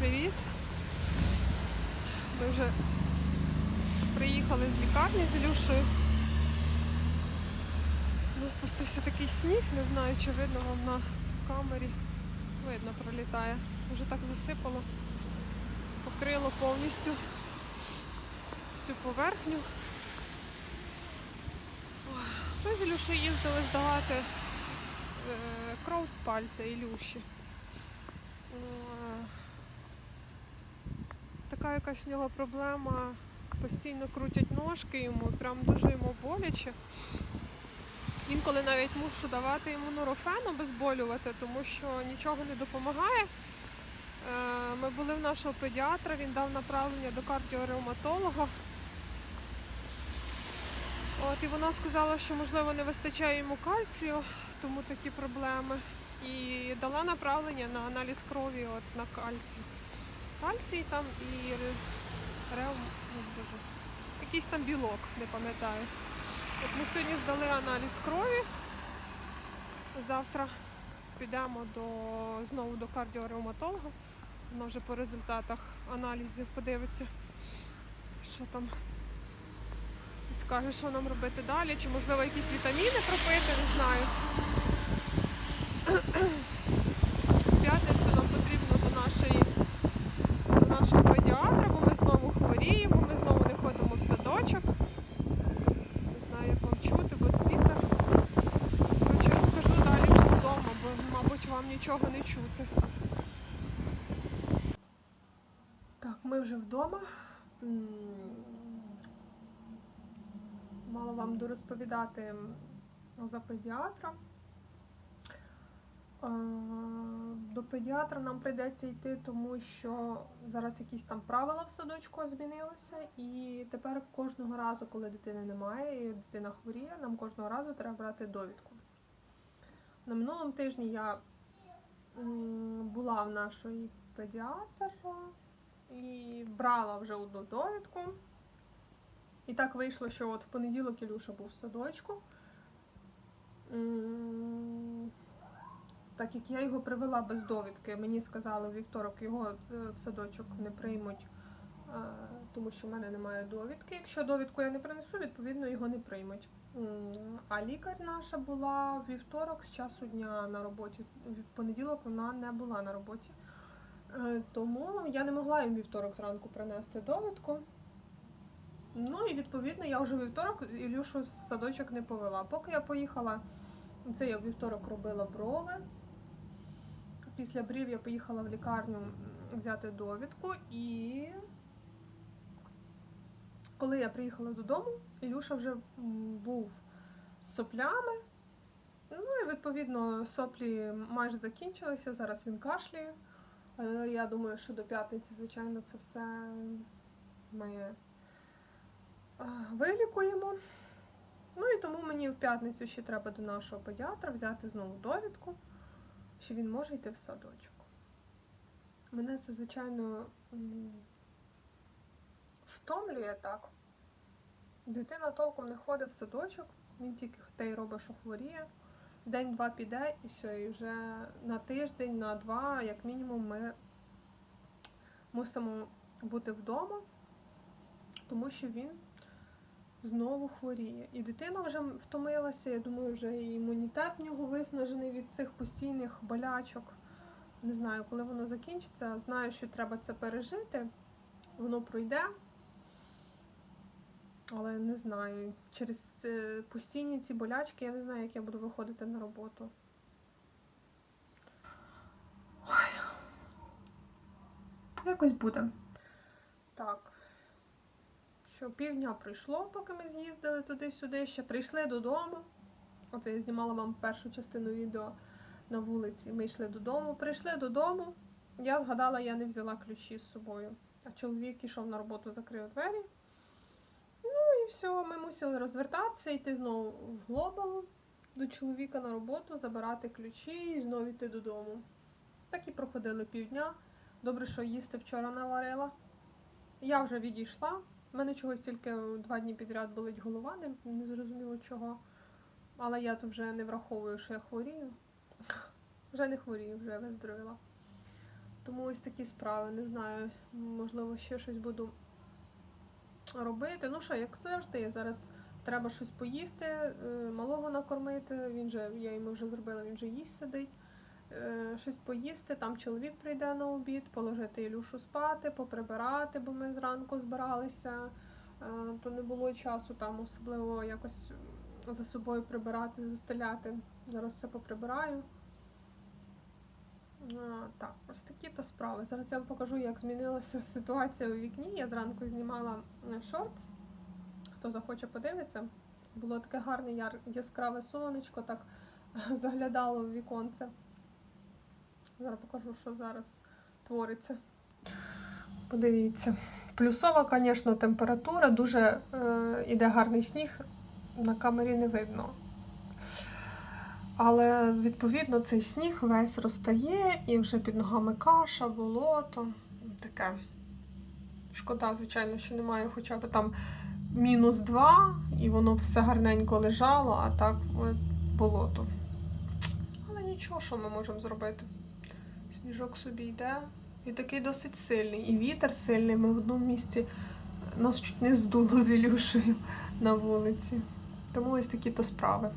привіт! Ми вже приїхали з лікарні з Ілюшею. У нас спустився такий сніг, не знаю, чи видно вам на камері. Видно, пролітає. Вже так засипало, покрило повністю всю поверхню. Ми з Ілюшею їздили здавати е, кров з пальця Ілюші. Така якась в нього проблема. Постійно крутять ножки йому, прям дуже йому боляче. Інколи навіть мушу давати йому нурофен обезболювати, тому що нічого не допомагає. Е, Ми були в нашого педіатра, він дав направлення до кардіоревматолога. От, і вона сказала, що можливо не вистачає йому кальцію, тому такі проблеми. І дала направлення на аналіз крові от, на кальцій. Кальцій там і ре- рев... ну, якийсь там білок, не пам'ятаю. От ми сьогодні здали аналіз крові. Завтра підемо до, знову до кардіоревматолога. Вона вже по результатах аналізів подивиться, що там і скаже, що нам робити далі, чи можливо якісь вітаміни пропити, не знаю. В п'ятницю нам потрібно до нашої до нашого педіатра, бо ми знову хворіємо, ми знову не ходимо в садочок. Не знаю, як вам чути, бо вітер. Коротше, розкажу далі вже вдома, бо, мабуть, вам нічого не чути. Так, ми вже вдома. Мала вам дорозповідати за педіатра. Е, До педіатра нам прийдеться йти, тому що зараз якісь там правила в садочку змінилися, і тепер кожного разу, коли дитини немає, і дитина хворіє, нам кожного разу треба брати довідку. На минулому тижні я була в нашої педіатра і брала вже одну довідку. І так вийшло, що от в понеділок Ілюша був в садочку. Так як я його привела без довідки, мені сказали у вівторок його е, в садочок не приймуть, е, тому що в мене немає довідки. Якщо довідку я не принесу, відповідно його не приймуть. А лікар наша була вівторок з часу дня на роботі. В понеділок вона не була на роботі. Е, Тому я не могла їм вівторок зранку принести довідку. Ну і відповідно я вже вівторок Ілюшу в садочок не повела. Поки я поїхала, це я вівторок робила брови. Після брів я поїхала в лікарню взяти довідку, і коли я приїхала додому, Ілюша вже був з соплями. Ну і відповідно соплі майже закінчилися. Зараз він кашляє. Е, Я думаю, що до п'ятниці, звичайно, це все ми е, вилікуємо. Ну і тому мені в п'ятницю ще треба до нашого педіатра взяти знову довідку, що він може йти в садочок. Мене це, звичайно, втомлює так. Дитина толком не ходить в садочок, він тільки те й робить, що хворіє. День-два піде і все, і вже на тиждень, на два, як мінімум, ми мусимо бути вдома, тому що він знову хворіє. І дитина вже втомилася, я думаю, вже і імунітет в нього виснажений від цих постійних болячок. Не знаю, коли воно закінчиться. Знаю, що треба це пережити, воно пройде. Але не знаю, через е, постійні ці болячки я не знаю, як я буду виходити на роботу. Ой. Якось буде. Так. Що півдня пройшло, поки ми з'їздили туди-сюди, ще прийшли додому. Оце я знімала вам першу частину відео на вулиці. Ми йшли додому. Прийшли додому. Я згадала, я не взяла ключі з собою. А чоловік ішов на роботу, закрив двері. Все, ми мусили розвертатися, йти знову в глобал до чоловіка на роботу, забирати ключі і знову йти додому. Так і проходили півдня. Добре, що їсти вчора наварила. Я вже відійшла. У мене чогось тільки два дні підряд болить голова, не, не зрозуміло чого. Але я то вже не враховую, що я хворію. Вже не хворію, вже виздоровіла. Тому ось такі справи. Не знаю, можливо, ще щось буду робити. Ну що, як завжди, зараз треба щось поїсти, е, малого накормити. Він же, я йому вже зробила, він же їсть сидить. Е, Щось поїсти, там чоловік прийде на обід, положити Ілюшу спати, поприбирати, бо ми зранку збиралися, Е, то не було часу там особливо якось за собою прибирати, застеляти. Зараз все поприбираю. А, Так, ось такі то справи. Зараз я вам покажу, як змінилася ситуація у вікні. Я зранку знімала е, шортс. Хто захоче подивитися. Було таке гарне яскраве сонечко, так заглядало в віконце. Зараз покажу, що зараз твориться. Подивіться. Плюсова, звісно, температура, дуже е, іде гарний сніг, на камері не видно. Але відповідно цей сніг весь розтає і вже під ногами каша, болото. Таке. Шкода, звичайно, що немає хоча б там мінус два, і воно все гарненько лежало, а так болото. Але нічого, що ми можемо зробити. Сніжок собі йде. І такий досить сильний. І вітер сильний. Ми в одному місці нас чуть не здуло з Ілюшею на вулиці. Тому ось такі то справи.